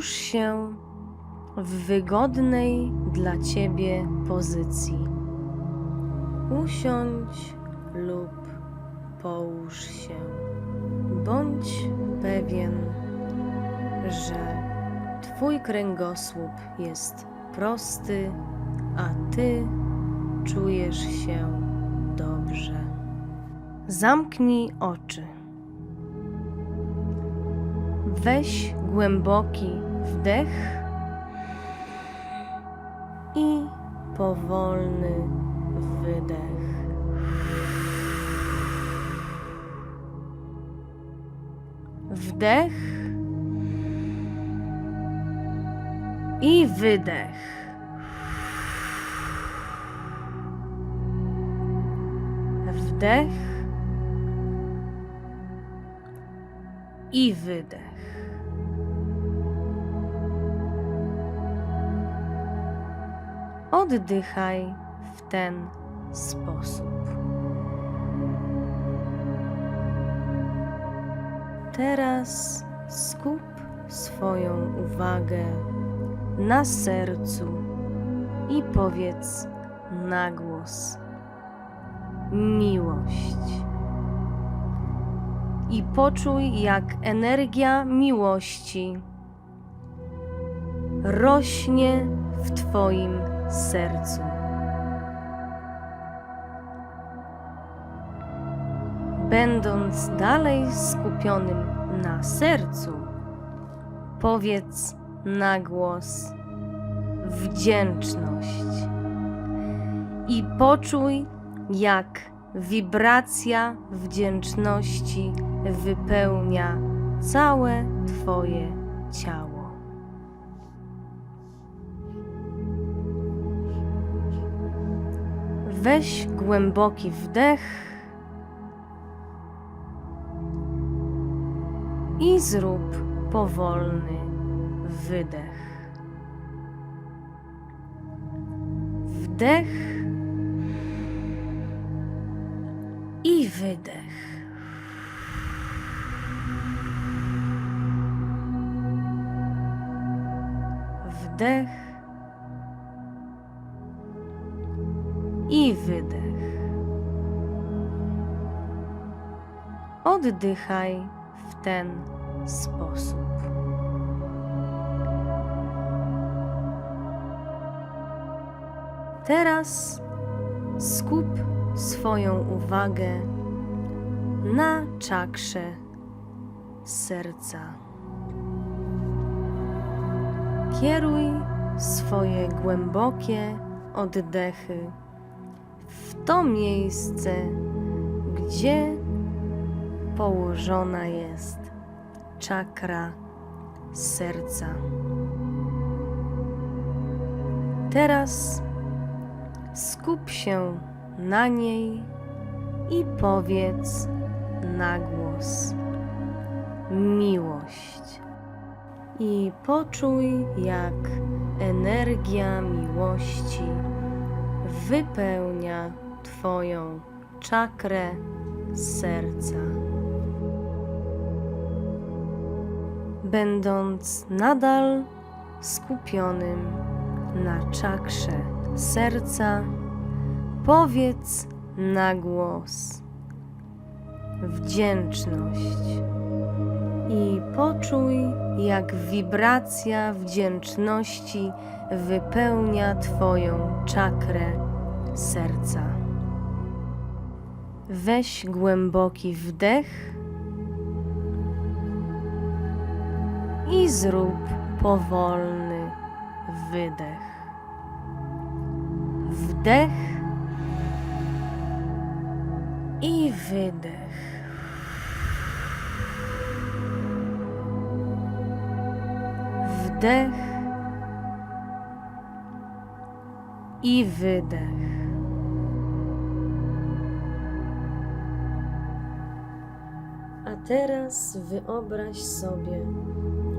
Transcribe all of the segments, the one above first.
Połóż się w wygodnej dla ciebie pozycji. Usiądź lub połóż się. Bądź pewien, że Twój kręgosłup jest prosty, a Ty czujesz się dobrze. Zamknij oczy. Weź głęboki wdech i powolny wydech. Wdech i wydech. Wdech i wydech. Oddychaj w ten sposób. Teraz skup swoją uwagę na sercu i powiedz na głos miłość. I poczuj, jak energia miłości rośnie w Twoim sercu. Będąc dalej skupionym na sercu, powiedz na głos wdzięczność i poczuj, jak wibracja wdzięczności wypełnia całe Twoje ciało. Weź głęboki wdech i zrób powolny wydech. Wdech i wydech. Wdech i wydech. Oddychaj w ten sposób. Teraz skup swoją uwagę na czakrze serca. Kieruj swoje głębokie oddechy w to miejsce, gdzie położona jest czakra serca. Teraz skup się na niej i powiedz na głos miłość. I poczuj, jak energia miłości wypełnia Twoją czakrę serca. Będąc nadal skupionym na czakrze serca, powiedz na głos wdzięczność i poczuj, jak wibracja wdzięczności wypełnia Twoją czakrę serca. Weź głęboki wdech i zrób powolny wydech. Wdech i wydech. Wdech i wydech. A teraz wyobraź sobie,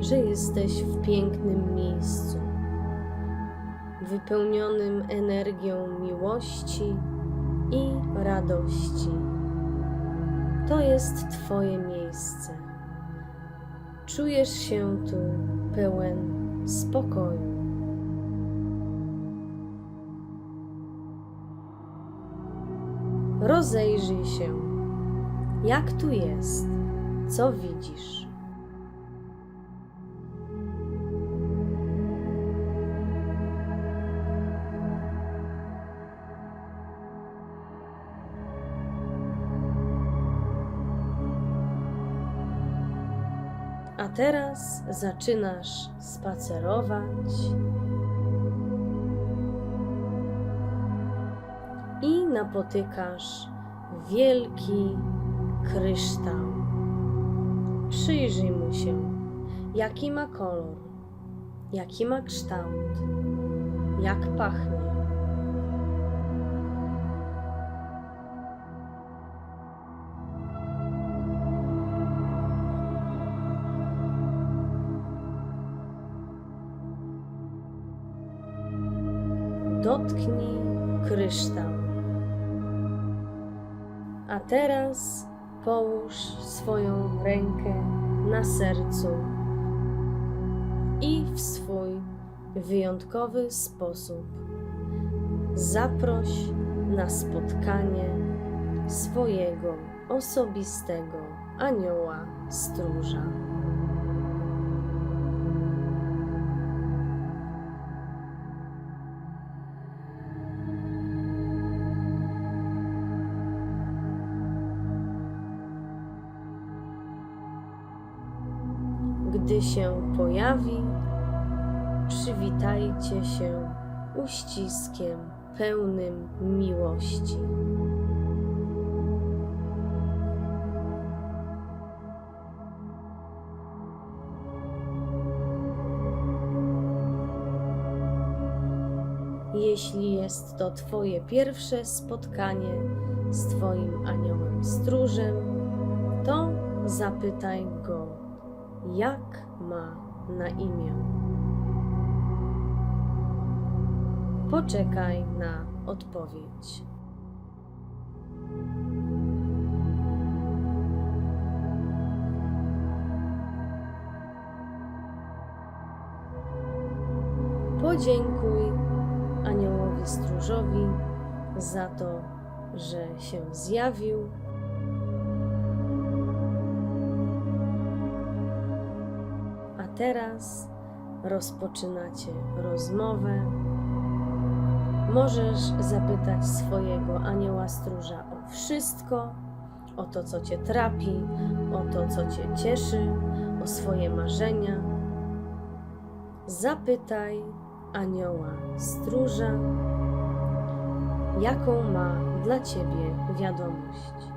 że jesteś w pięknym miejscu, wypełnionym energią miłości i radości. To jest Twoje miejsce. Czujesz się tu pełen spokoju. Rozejrzyj się, jak tu jest, co widzisz. A teraz zaczynasz spacerować i napotykasz wielki kryształ. Przyjrzyj mu się, jaki ma kolor, jaki ma kształt, jak pachnie. Dotknij kryształ. A teraz połóż swoją rękę na sercu i w swój wyjątkowy sposób zaproś na spotkanie swojego osobistego anioła stróża. Uściskiem pełnym miłości. Jeśli jest to Twoje pierwsze spotkanie z Twoim aniołem stróżem, to zapytaj go, jak ma na imię. Poczekaj na odpowiedź. Podziękuj aniołowi stróżowi za to, że się zjawił A teraz rozpoczynacie rozmowę. Możesz zapytać swojego anioła stróża o wszystko, o to, co cię trapi, o to, co cię cieszy, o swoje marzenia. Zapytaj anioła stróża, jaką ma dla ciebie wiadomość.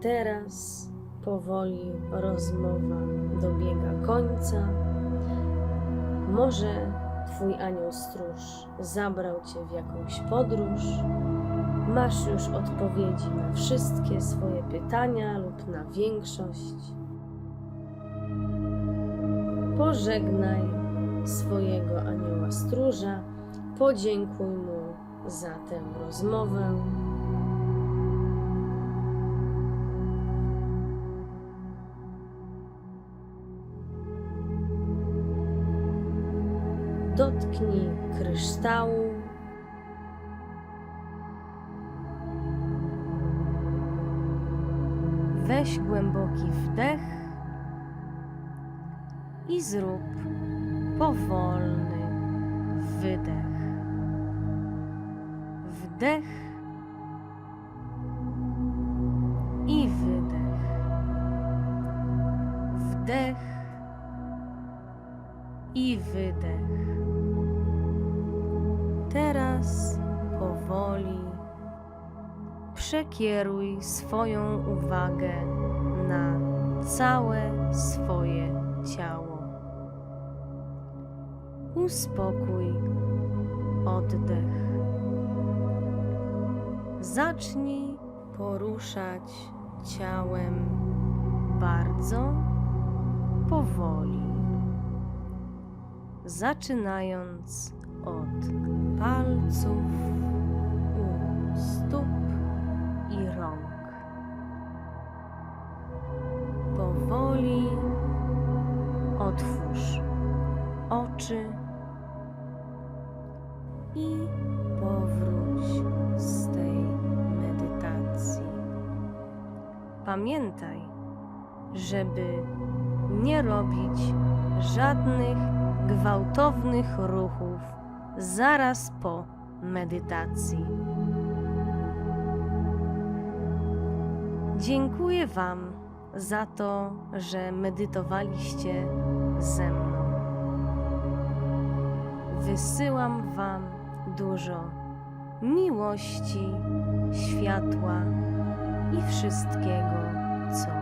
Teraz powoli rozmowa dobiega końca. Może Twój anioł stróż zabrał Cię w jakąś podróż. Masz już odpowiedzi na wszystkie swoje pytania lub na większość. Pożegnaj swojego anioła stróża, podziękuj mu za tę rozmowę. Dotknij kryształu. Weź głęboki wdech i zrób powolny wydech. Wdech Teraz powoli przekieruj swoją uwagę na całe swoje ciało. Uspokój oddech. Zacznij poruszać ciałem bardzo powoli, zaczynając od palców u stóp i rąk. Powoli otwórz oczy i powróć z tej medytacji. Pamiętaj, żeby nie robić żadnych gwałtownych ruchów zaraz po medytacji. Dziękuję Wam za to, że medytowaliście ze mną. Wysyłam Wam dużo miłości, światła i wszystkiego, co